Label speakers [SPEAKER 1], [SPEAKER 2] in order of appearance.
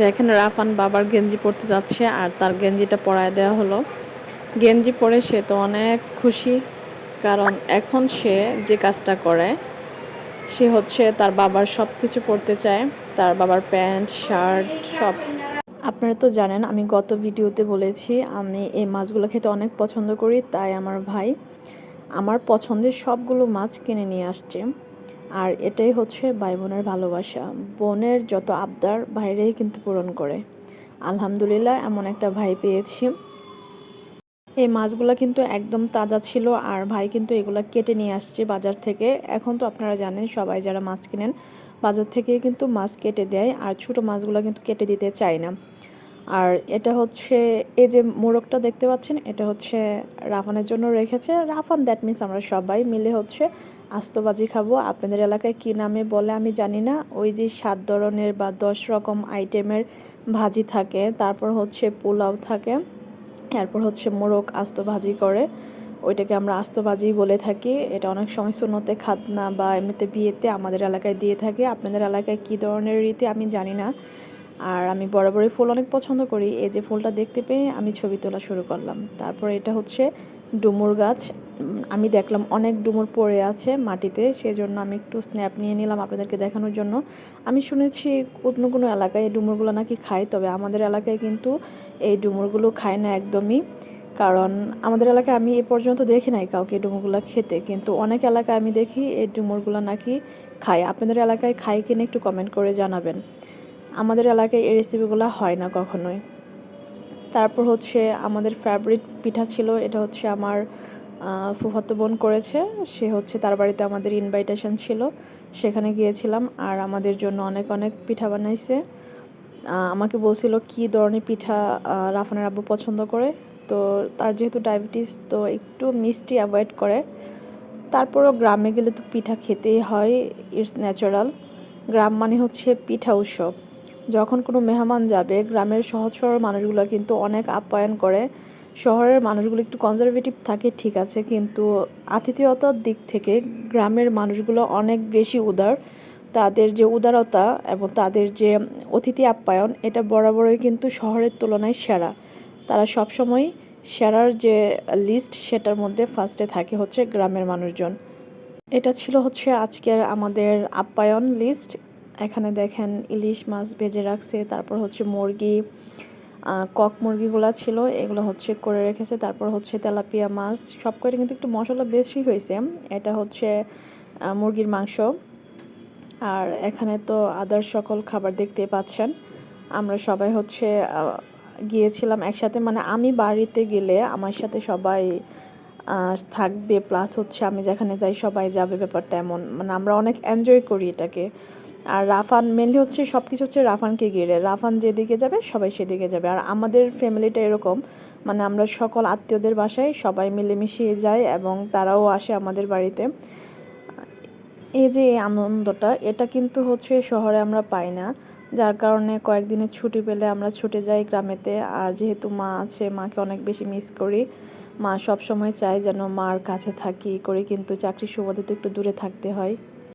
[SPEAKER 1] দেখেন রাফান বাবার গেঞ্জি পরতে যাচ্ছে আর তার গেঞ্জিটা পরায় দেওয়া হলো। গেঞ্জি পরে সে তো অনেক খুশি, কারণ এখন সে যে কাজটা করে, সে হচ্ছে তার বাবার সব কিছু পরতে চায়, তার বাবার প্যান্ট, শার্ট, সব। আপনারা তো জানেন, আমি গত ভিডিওতে বলেছি, আমি এই মাছগুলো খেতে অনেক পছন্দ করি, তাই আমার ভাই আমার পছন্দের সবগুলো মাছ কিনে নিয়ে আসছে। আর এটাই হচ্ছে ভাই বোনের ভালোবাসা। বোনের যত আবদার, ভাইরাই কিন্তু পূরণ করে। আলহামদুলিল্লাহ, এমন একটা ভাই পেয়েছি। এই মাছগুলো কিন্তু একদম তাজা ছিল আর ভাই কিন্তু এগুলো কেটে নিয়ে আসছে বাজার থেকে। এখন তো আপনারা জানেন, সবাই যারা মাছ কিনেন, বাজার থেকে কিন্তু মাছ কেটে দেয় আর ছোটো মাছগুলো কিন্তু কেটে দিতে চায় না। আর এটা হচ্ছে, এই যে মোরগটা দেখতে পাচ্ছেন, এটা হচ্ছে রাফানের জন্য রেখেছে। রাফান দ্যাট মিনস আমরা সবাই মিলে হচ্ছে আস্তবাজি খাব। আপনাদের এলাকায় কী নামে বলে আমি জানি না। ওই যে সাত ধরনের বা দশ রকম আইটেমের ভাজি থাকে। তারপর হচ্ছে পোলাও থাকে। এরপর হচ্ছে মোরগ আস্ত ভাজি করে। ওইটাকে আমরা আস্ত ভাজি বলে থাকি। এটা অনেক সময় সুন্নতে খাতনা বা এমনিতে বিয়েতে আমাদের এলাকায় দিয়ে থাকে। আপনাদের এলাকায় কী ধরনের রীতি আমি জানি না। আর আমি বরাবরই ফুল অনেক পছন্দ করি। এই যে ফুলটা দেখতে পেয়ে আমি ছবি তোলা শুরু করলাম। তারপর এটা হচ্ছে ডুমুর গাছ, আমি দেখলাম অনেক ডুমুর পড়ে আছে মাটিতে, সেজন্য আমি একটু স্ন্যাপ নিয়ে নিলাম আপনাদেরকে দেখানোর জন্য। আমি শুনেছি কোনো কোনো এলাকায় এই ডুমুরগুলো নাকি খায়, তবে আমাদের এলাকায় কিন্তু এই ডুমুরগুলো খায় না একদমই। কারণ আমাদের এলাকায় আমি এ পর্যন্ত দেখি নাই কাউকে ডুমুরগুলো খেতে, কিন্তু অনেক এলাকায় আমি দেখি এই ডুমুরগুলো নাকি খায়। আপনাদের এলাকায় খায় কিনা একটু কমেন্ট করে জানাবেন। আমাদের এলাকায় এই রেসিপিগুলো হয় না কখনোই। তারপর হচ্ছে আমাদের ফেভারিট পিঠা ছিল, এটা হচ্ছে আমার ফুফাতো বোন করেছে। সে হচ্ছে তার বাড়িতে আমাদের ইনভাইটেশন ছিল। সেখানে গিয়েছিলাম আর আমাদের জন্য অনেক অনেক পিঠা বানাইছে। আমাকে বলছিল কি ধরনের পিঠা রাফানের আব্বু পছন্দ করে। তো তার যেহেতু ডায়াবেটিস তো একটু মিষ্টি অ্যাভয়েড করে। তারপরও গ্রামে গেলে তো পিঠা খেতেই হয় ইটস ন্যাচারাল গ্রাম মানে হচ্ছে পিঠা উৎসব। যখন কোনো মেহমান যাবে, গ্রামের সহজ সরল মানুষগুলো কিন্তু অনেক আপ্যায়ন করে। শহরের মানুষগুলো একটু কনজারভেটিভ থাকে, ঠিক আছে, কিন্তু আতিথেয়তার দিক থেকে গ্রামের মানুষগুলো অনেক বেশি উদার। তাদের যে উদারতা এবং তাদের যে অতিথি আপ্যায়ন, এটা বরাবরই কিন্তু শহরের তুলনায় সেরা। তারা সবসময় সেরার যে লিস্ট সেটার মধ্যে ফার্স্টে থাকে হচ্ছে গ্রামের মানুষজন। এটা ছিল হচ্ছে আজকের আমাদের আপ্যায়ন লিস্ট এখানে দেখেন ইলিশ মাছ ভেজে রাখছে, তারপর হচ্ছে মুরগি কক মুরগিগুলো ছিল, এগুলো হচ্ছে করে রেখেছে, তারপর হচ্ছে তেলাপিয়া মাছ, সব কয়টা কিন্তু একটু মশলা বেশি হয়েছে, এটা হচ্ছে মুরগির মাংস। আর এখানে তো আদার সকল খাবার দেখতে পাচ্ছেন, আমরা সবাই হচ্ছে গিয়েছিলাম একসাথে মানে আমি বাড়িতে গেলে আমার সাথে সবাই থাকবে প্লাস হচ্ছে আমি যেখানে যাই সবাই যাবে, ব্যাপারটা এমন মানে আমরা অনেক এনজয় করি এটাকে। আর রাফান মেনলি হচ্ছে সব কিছু হচ্ছে রাফানকে ঘিরে। রাফান যেদিকে যাবে, সবাই সেদিকে যাবে। আর আমাদের ফ্যামিলিটা এরকম মানে আমরা সকল আত্মীয়দের বাসায় সবাই মিলেমিশে যাই এবং তারাও আসে আমাদের বাড়িতে। এই যে আনন্দটা, এটা কিন্তু হচ্ছে শহরে আমরা পাই না। যার কারণে কয়েকদিনের ছুটি পেলে আমরা ছুটে যাই গ্রামেতে। আর যেহেতু মা আছে, মাকে অনেক বেশি মিস করি। মা সব সময় চায় যেন মার কাছে থাকি, করে। কিন্তু চাকরির সুবাদে তো একটু দূরে থাকতে হয়।